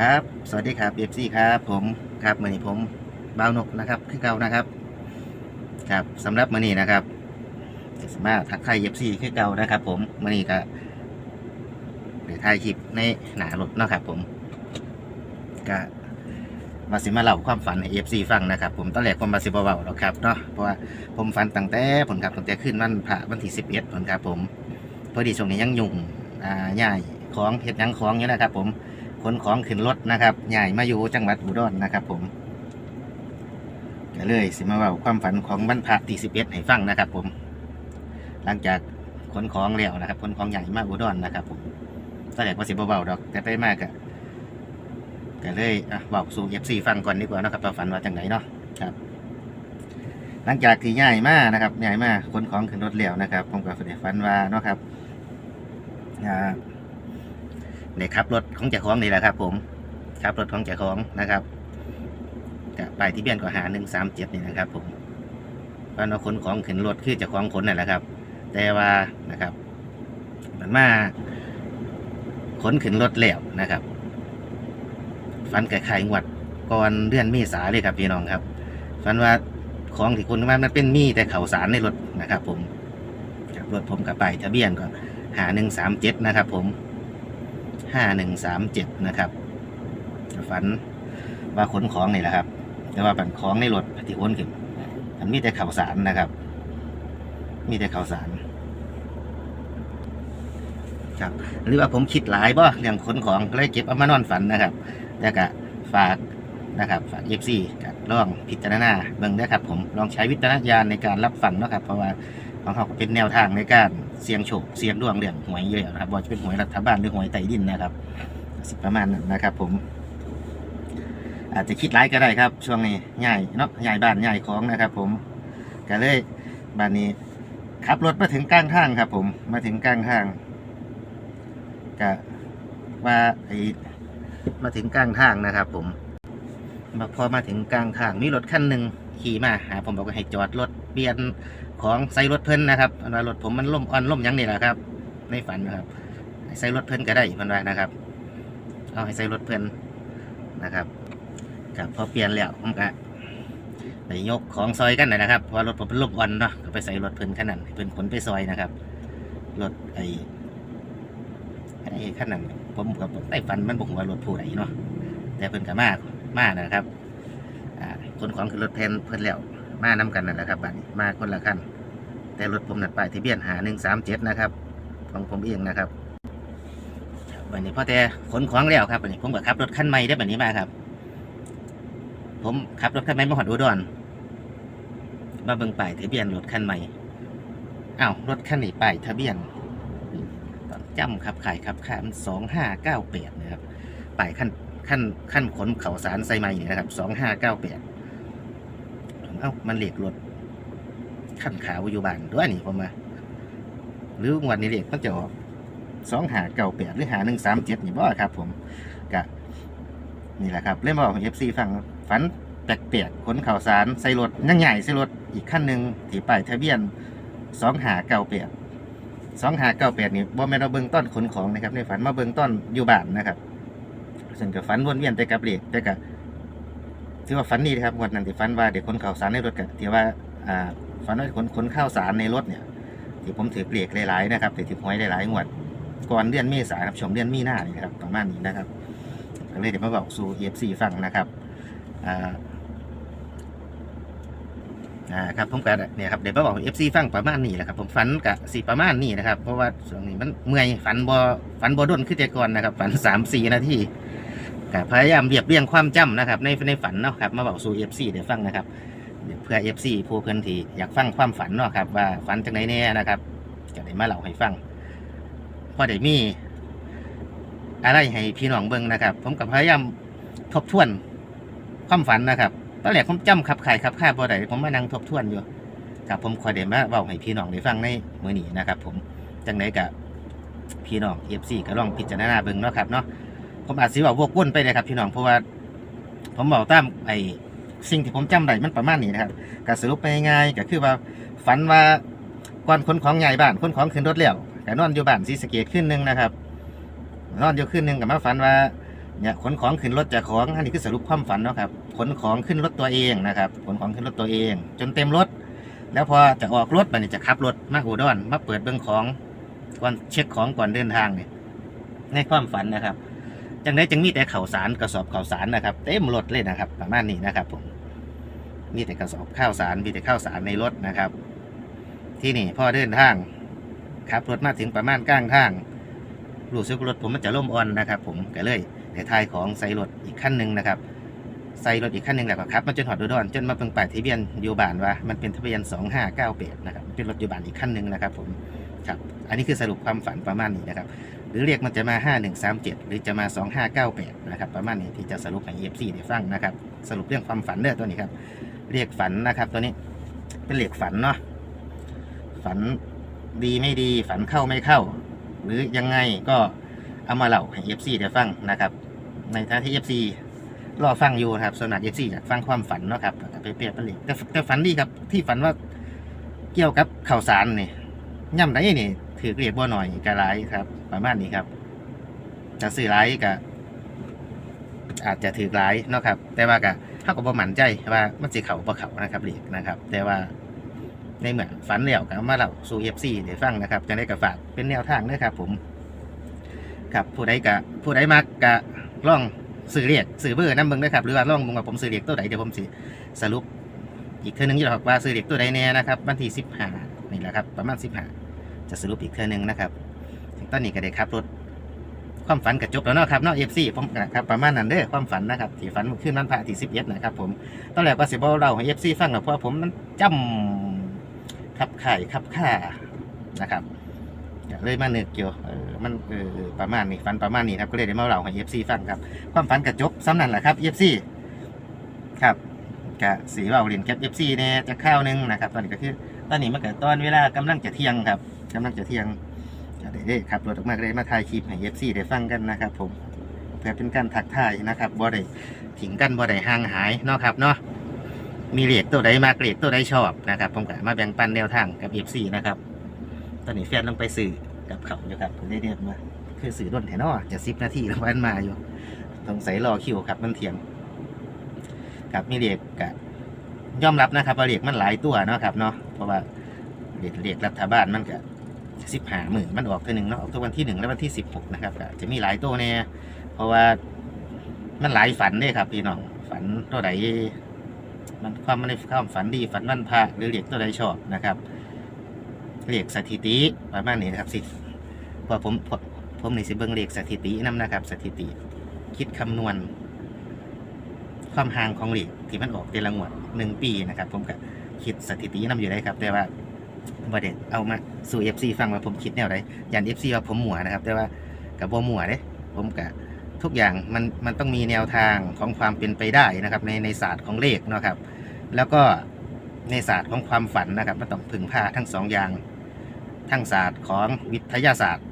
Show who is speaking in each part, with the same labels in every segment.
Speaker 1: ครับ สวัสดีครับเอฟซีครับ ผมครับมื่อนี้ผมบ่าวนกนะครับคือเก่านะครับ ครับสำหรับมื่อนี้นะครับจะสามารถทักทายเอฟซีคือเก่านะครับ ผมมื่อนี้ก็เดี๋ยวถ่ายคลิปในหนารถเนาะครับ ผมก็มาสิมาเล่าความฝันให้เอฟซีฟังนะครับผมตอนแรกผมมาสิบเบาๆหรอกครับเนาะเพราะว่าผมฝันตั้งแต่ผลครับตั้งแต่ขึ้นวันพระวันที่สิบเอ็ดผลครับผมพอดีช่วงนี้ยังยุ่งอ่าย่ายของเพชรยังของอยู่นะครับ ผม ขนของขึ้นรถนะครับใหญ่มาอยู่จังหวัดอุดรนะครับ ผมก็เลยสิมาเว่าความฝันของบรรพะที่สิบเอ็ดให้ฟังนะครับ ผม หลังจากขนของแล้วนะครับขนของใหญ่มาอุดรนะครับ ผมตอนแรกว่าสิบเบาๆดอก แต่ไปมากก็ก็เลยอะบอกสู่เอฟซีฟังก่อนดีกว่านะครับว่าฝันว่าจังไหนเนาะครับ หลังจากที่ใหญ่มากนะครับใหญ่มากขนของขึ้นรถแล้วนะครับ ผมก็ฝันว่าเนาะครับอ่า ในขับรถของเจ้าของนี่แหละครับ ผมขับรถของเจ้าของนะครับจะไปที่เบียนก็หาหนึ่งสามเจ็ดนี่นะครับ ผมเพราะเราขนของขึ้นรถคือเจ้าของขนนั่นแหละครับ แต่ว่านะครับมันมาขนขึ้นรถแล้วนะครับฟันไกับไข่งวดก่อนเดือนเมษาเลยครับพี่น้องครับฟันว่าของที่คนมามันเป็นมีแต่เข่าสารในรถนะครับ ผมขับรถผมกับไปทะเบียนก็หาหนึ่งสามเจ็ดนะครับ ผม ห้าหนึ่งสามเจ็ดนะครับฝันว่าขนของนี่แหละครับ แต่ว่าปันของในรถที่ขนขึ้นมันมีแต่ข่าวสารนะครับ มีแต่ข่าวสาร ครับ หรือว่าผมคิดหลายบ่เรื่องขนของก็เลยเก็บเอามานอนฝันนะครับแล้วก็ฝากนะครับฝากเอฟซีกับลองพิจารณาเบิ่งนะครับ ผมลองใช้วิจารณญาณในการรับฟังนะครับ เพราะว่า ของเขาก็เป็นแนวทางในการเสี่ยงโชคเสี่ยงดวงเรื่องหวยอยู่แล้วนะครับว่าจะเป็นหวยรัฐบาลหรือหวยไต้ดินนะครับสิประมาณนั้นนะครับ ผม อาจจะคิดร้ายก็ได้ครับ ช่วงนี้ใหญ่เนาะใหญ่บ้านใหญ่ของนะครับ ผมก็เลยบ้านนี้ขับรถมาถึงกลางทางครับ ผมมาถึงกลางทางก็ว่าไอมาถึงกลางทางนะครับ ผมมาพอมาถึงกลางทางมีรถคันหนึ่งขี่มาหาผมบอกว่าให้จอดรถเปลี่ยน ของใส่รถเพิ่นนะครับอันว่ารถผมมันล่มอ่อนล่มยังนี่แหละครับในฝันนะครับใส่รถเพิ่นก็ได้เพิ่นว่านะครับ เอาให้ใส่รถเพิ่นนะครับกับพอเปลี่ยนแล้วผมก็ไปยกของซอยกันนะนะครับเพราะว่ารถผมเป็นล่มอ่อนเนาะก็ไปใส่รถเพิ่นขนาดเพิ่นขนไปซอยนะครับรถไอ้ไอ้ขนาดผมกับไอ้ฟันมันบอกว่ารถผู้ใดเนาะแต่เพิ่นก็มากมากนะครับอ่าขนของคือรถเพิ่นเพิ่นแล้ว มานํกันนั่นแหละครับบัดนี้มาคนละคันแต่รถผมนั่นป้ายทะเบียนหาหนึ่งสามเจ็ดนะครับของผมเองนะครับวันนี้พ่อแต่ขนของแล้วครับวันนี้ผมก็ขับรถคันใหม่ได้แบบนี้มาครับ ผมขับรถคันใหม่มาหอดอุดรมาเบิ่งป้ายทะเบียนรถคันใหม่อ้าวรถคันนี้ป้ายทะเบียนจำครับขายครับค่ามันสองห้าเก้าแปดนะครับป้ายขั้นขั้นขั้นขนเข่าสารใส่ใหม่นี่นะครับสองห้าเก้าแปด เอ้ามันเหล็กรถขั้นขาวอยู่บ้านด้วยนี่ผมมาหรือวันนี้เหล็กมันจะออกสองหาเก่าแปดหรือหาหนึ่งสามเจ็ดนี่บ่ครับ ผมกะนี่แหละครับ เล่นบอกเอฟซีฟังฝันแปลกๆขนข่าวสารใส่รถยังใหญ่ใส่รถอีกขั้นหนึ่งที่ป้ายทะเบียนสองหาเก่าแปดสองหาเก่าแปดนี่บ่แม่นเราเบิ่งต้นขนของนะครับในฝันมาเบิ่งต้นอยู่บ้านนะครับซึ่งกับฝันวนเวียนแต่กับเหล็กแต่กับ ที่ว่าฝันนี่นะครับวันนั้นที่ฝันว่าเด็กขนข่าวสารในรถกะที่ว่าอ่าฝันว่าขนขนข้าวสารในรถเนี่ยที่ผมถือเปลียกหลายๆนะครับถือถือหวยหลายๆงวดก่อนเดือนเมษาครับชมเดือนมีนานี่นะครับประมาณนี้นะครับก็เลยเดี๋ยวมาบอกสู่ EFC ฟังนะครับอ่าอ่าครับผมก็เนี่ยครับเดี๋ยวมาบอก FC ฟังประมาณนี้แหละครับผมฝันกับสีประมาณนี้นะครับ เพราะว่าช่วงนี้มันเมื่อยฝันบอฝันบอดนขึ้นแต่ก่อนนะครับ ฝันสามสี่นาที ก็พยายามเรียบเรียงความจำนะครับ ในในฝันเนาะครับมาบอกสู่ FC เดี๋ยวฟังนะครับเดี๋ยวเพื่อ FC ผู้เพื่อนที่อยากฟังความฝันเนาะครับว่าฝันจากไหนแน่นะครับจะได้มาเล่าให้ฟังพอได้มีอะไรให้พี่น้องเบิ่งนะครับ ผมกับพยายามทบทวนความฝันนะครับตอนแรกผมจำขับไขายขับค่าพอได้ผมมานั่งทบทวนอยู่ครับผมคอยเดี๋ยวมาเบาให้พี่น้องได้ฟังในมื้อนี้นะครับ ผมจังไดกับพี่น้อง FC ก็ลองพิจารณาเบิ่งเนาะครับเนาะ ผมอาจสิเว่าวกวนไปเลยครับพี่น้องเพราะว่า ผมบอกตามไอ้สิ่งที่ผมจำได้มันประมาณนี้นะครับก็สรุปไปง่ายก็คือว่าฝันว่าก่อนขนของใหญ่บ้านขนของขึ้นรถแล้วก็นอนอยู่บ้านศรีสะเกดขึ้นหนึ่งนะครับ นอนอยู่ขึ้นหนึ่งกับมาฝันว่าเนี่ยขนของขึ้นรถจากของอันนี้คือสรุปความฝันนะครับขนของขึ้นรถตัวเองนะครับขนของขึ้นรถตัวเอง จนเต็มรถ แล้วพอจะออกรถมันจะขับรถมาอุดรมาเปิดเบื้องของก่อนเช็คของก่อนเดินทางเนี่ยในความฝันนะครับ จังได้จึงมีแต่ข่าวสารกระสอบข่าวสารนะครับ เต็มรถเลยนะครับ ประมาณนี้นะครับผมมีแต่กระสอบข้าวสารมีแต่ข้าวสารในรถนะครับ ที่นี่พอเดินทางขับรถมาถึงประมาณกลางทางรู้สึกรถผมมันจะล่มอ่อนนะครับ ผมก็เลยแต่ทายของใส่รถอีกขั้นหนึ่งนะครับใส่รถอีกขั้นหนึ่งแล้วก็ขับมาจนหอดอุดรจนมาเพิ่งป้ายทะเบียนยูบานว่ามันเป็นทะเบียน 2598นะครับเป็นรถยูบานอีกขั้นหนึ่งนะครับ ผมครับอันนี้คือสรุปความฝันประมาณนี้นะครับ หรือเรียกมันจะมา 5137 หรือจะมา 2598 นะครับ ประมาณนี้ที่จะสรุปให้ EFC ได้ฟังนะครับ สรุปเรื่องความฝันเด้อตัวนี้ครับ เรียกฝันนะครับ ตัวนี้เป็นเรียกฝันเนาะฝันดีไม่ดีฝันเข้าไม่เข้า หรือยังไงก็เอามาเล่าให้ EFC ได้ฟังนะครับ ในฐานะที่ EFC รอฟังอยู่นะครับส่วนมาก EFC อยากฟังความฝันเนาะครับไปเปรียบเป็นเลขแต่แต่ฝันดีครับที่ฝันว่าเกี่ยวกับข่าวสารนี่ย่ำไหนนี่ ถือเรียกบ่หน่อยกะไรครับ ประมาณนี้ครับจะซื้อไรก็อาจจะถือไรเนาะครับ แต่ว่าก็เขาก็บ่มั่นใจว่ามันสิเขาบ่เขานะครับเรียกนะครับ แต่ว่าในเมื่อฝันแล้วก็เอามาเล่าสู่ FC ได้ฟังนะครับจังได้ก็ฝากเป็นแนวทางเด้อครับ ผม ครับผู้ใดก็ผู้ใดมักก็ลองสื่อเรียกสื่อเบอร์น้ำเบิ่งนะครับหรือว่าลองมึงว่าผมสื่อเรียกตัวใดเดี๋ยวผมสิสรุป อีกเทื่อหนึงอยู่หรอกว่าสื่อเรียกตัวใดแน่นะครับวันที่สิบห้านี่แหละครับ ประมาณสิบห้า จะสรุปอีกเทื่อหนึงนะครับตอนนี้ก็ได้ขับรถความฝันก็จบแล้วเนาะครับเนาะเอฟซีผมก็ครับประมาณนั้นเด้อความฝันนะครับที่ฝันเมื่อคืนวันพระที่สิบเอ็ดนะครับผมตอนแรกก็สิบเราให้เอฟซีฟังนะเพราะผมมันจำขับไข่ขับข่านะครับเลยมานึกเกี่ยวเออมันเออประมาณนี้ฝันประมาณนี้ครับก็เลยได้มาเล่าให้เอฟซีฟังครับความฝันกระจบซ้ำนั่นแหละครับเอฟซีครับกะสีว่าเรียนแคปเอฟซีเนี่ยจะข้าวนึงนะครับ ตอนนี้ก็คือ ตอนนี้มันก็ตอนเวลากำลังจะเที่ยงครับกำลังจะเที่ยงก็ได้ได้ขับรถออกมาก็ได้มาถ่ายคลิปให้เอฟซีได้ฟังกันนะครับผมเพื่อเป็นการทักทายนะครับบ่ได้ถิงกันบ่ได้ห่างหายเนาะครับเนาะมีเหล็กตัวใดมาเกรดตัวใดชอบนะครับ ผมก็มาแบ่งปันแนวทางกับเอฟซีนะครับ ตอนนี้แฟนลงไปสื่อกับเขาอยู่ครับได้เรียกมาคือสื่อด้นแถนอจะสิบนาทีแล้ววันมาอยู่สงสัยรอคิวครับมันเถียงครับมีเรียกกะยอมรับนะครับว่าเรียกมันหลายตัวเนาะครับเนาะ ราะว่าเรียกเรียกรัฐบาลมันก็สิบหาหมื่นมันออกตัวหนึ่งเนาะออกตัววันที่หนึ่งและวันที่สิบหกนะครับจะมีหลายตัวเนี่ยเพราะว่ามันหลายฝันเนี่ยครับพี่น้องฝันตัวใดมันความมันความฝันดีฝันวันพระหรือเรียกตัวใดชอบนะครับเรียกสถิติประมาณนี้นะครับสิพอผมผมผมนี่สิเบิ่งเรียกสถิตินํนะครับ สถิติ คิดคำนวณ ความห่างของเรียกที่มันออกแต่ละงวดหนึ่งปีนะครับ ผมก็ คิดสถิตินํอยู่ได้ครับ แต่ว่าประเด็นเอามาสู่เอฟซีฟังว่าผมคิดแนวใดยันเอฟซีว่าผมหมัวนะครับ แต่ว่ากับบ่หมัวเด้ผมกับทุกอย่างมันมันต้องมีแนวทางของความเป็นไปได้นะครับ ในในศาสตร์ของเลขเนาะครับ แล้วก็ในศาสตร์ของความฝันนะครับมันต้องพึงพาทั้งสองอย่าง ทั้งศาสตร์ของวิทยาศาสตร์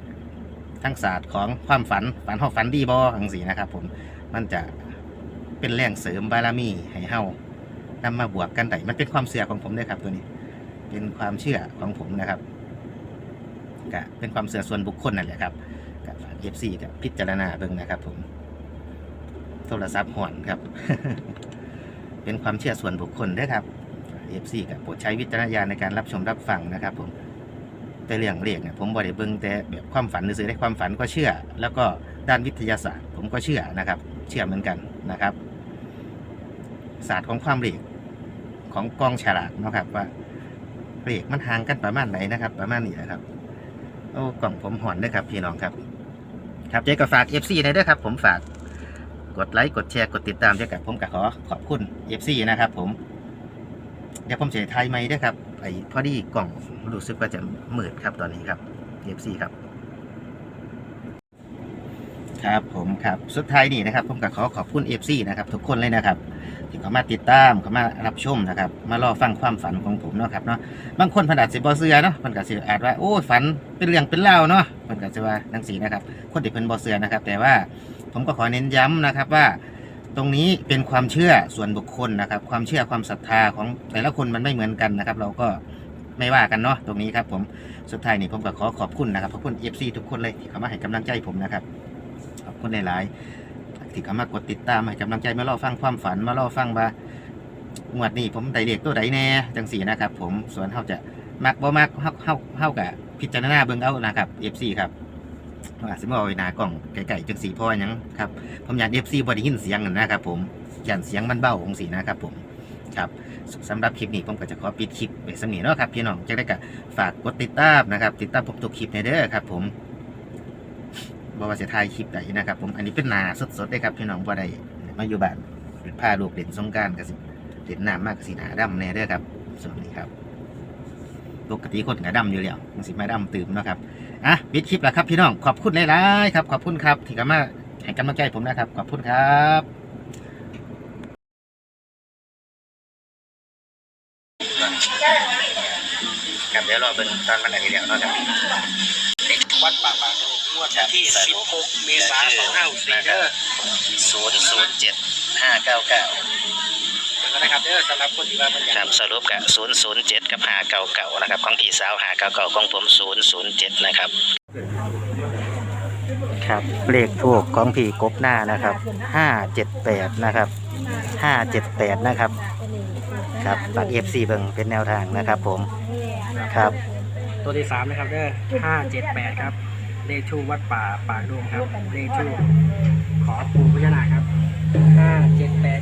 Speaker 1: ทั้งศาสตร์ของความฝันฝันหอกฝันดีบอทังสีนะครับ ผมมันจะเป็นแรงเสริมบารมีให้เฮา นำมาบวกกันได้มันเป็นความเชื่อของผมด้วยครับตัวนี้ เป็นความเชื่อของผมนะครับก็เป็นความเชื่อส่วนบุคคลนั่นแหละครับกับเอฟซีกับพิจารณาเบิ่งนะครับผมโทรศัพท์ห่อนครับ เป็นความเชื่อส่วนบุคคลด้วยครับเอฟซีกับโปรดใช้วิจารณญาณในการรับชมรับฟังนะครับ ผมแต่เรื่องเลขเนี่ยผมบ่ได้เบิ่งแต่แบบความฝันซื่อได้ความฝันก็เชื่อ แล้วก็ด้านวิทยาศาสตร์ ผมก็เชื่อนะครับ เชื่อเหมือนกันนะครับ ศาสตร์ของความเลขของกองฉลากเนาะครับว่าเลขมันห่างกันประมาณไหนนะครับ ประมาณนี้นะครับโอ้กล่องผมหอนด้วยครับพี่น้องครับ ครับเจ๊ก็ฝาก FC ในด้วยครับ ผมฝากกดไลค์กดแชร์กดติดตามเจ๊กับผมก็ขอขอบคุณ FC นะครับผมเดี๋ยวผมจะไทยไหมด้วยครับไอ้พอดีกล่องรู้สึกว่าจะมืดครับตอนนี้ครับ FC ครับ ครับผมครับสุดท้ายนี่นะครับผมก็ขอขอบคุณ FC นะครับทุกคนเลยนะครับที่เขามาติดตามเขามารับชมนะครับมารอฟังความฝันของผมเนาะครับเนาะบางคนผนอาจสิบ่เชื่อเนาะมันก็สิอาจว่าโอ้ฝันเป็นเรื่องเป็นเล่าเนาะมันก็จะว่าจังสีนะครับคนที่เพิ่นบ่เชื่อนะครับ แต่ว่าผมก็ขอเน้นย้ำนะครับว่า ตรงนี้เป็นความเชื่อส่วนบุคคลนะครับ ความเชื่อความศรัทธาของแต่ละคนมันไม่เหมือนกันนะครับ เราก็ไม่ว่ากันเนาะตรงนี้ครับผมสุดท้ายนี่ผมก็ขอขอบคุณนะครับขอบคุณ FC ทุกคนเลยที่เข้ามาให้กำลังใจผมนะครับ คุณหลายๆที่เข้ามากดติดตามให้กำลังใจมารอฟังความฝันมารอฟังว่างวดนี้ผมได้เลขตัวใดแน่จังสี่นะครับ ผมส่วนเฮาจะมักบ่มักเฮาเฮาเฮากับพิจารณาเบิ่งเอานะครับ FC ครับว่าสิมาเอาไว้หน้ากล้องไกลๆจังสี่เพราะว่าหยังครับผมอยาก FC บ่ได้ยินเสียงนั่นนะครับ ผมย่านเสียงมันเบาจังสี่นะครับ ผมครับสำหรับคลิปนี้ผมก็จะขอปิดคลิปไปสำนี้เนาะครับพี่น้องจังได้ก็ฝากกดติดตามนะครับ ติดตามผมทุกคลิปในเด้อครับ ผม บ่ว่าจะถ่ายคลิปใดนะครับ ผมอันนี้เป็นนาสดๆเลยครับพี่น้องบ่ได้มาอยู่บ้านพาลูกเล่นสงการก็สิเล่นน้ำมากกสิหนาดำแน่ด้อครับส่วนนี้ครับปกติคนก็ดำอยู่แล้วมันสิมาดำตื่มนะครับอะปิดคลิปแล้วครับพี่น้องขอบคุณหลายๆครับขอบคุณครับที่เข้ามาให้กำลังใจผมนะครับ ขอบคุณครับครับเดี๋ยวรอเป็นตอนมันไหนเดี๋ยวเนาะครับ
Speaker 2: วัดป่าบางโดงวดวันที่ 16 เมษายน2564เด้อ
Speaker 1: ศูนย์ศูนย์เจ็ดห้าเก้าเก้า
Speaker 2: เดี๋ยวนะครับเด้อสำหรับคนที่ว่ามันอยาก
Speaker 1: ครับสรุปกับศูนย์ศูนย์เจ็ดกับหาเก่าเก่านะครับของพี่สาวหาเก่าเก่าของผมศูนย์ศูนย์เจ็ดนะครับ ครับเลขถูกของพี่กบหน้านะครับห้าเจ็ดแปดนะครับห้าเจ็ดแปดนะครับ ครับฝากเอฟซีเบิ่งเป็นแนวทางนะครับผมครับ
Speaker 2: ตัวที่สามนะครับเด้อห้าเจ็ดแปดครับ เลขชูวัดป่าปากโดมครับ เลขชูขอปูพญานาคครับห้าเจ็ดแปด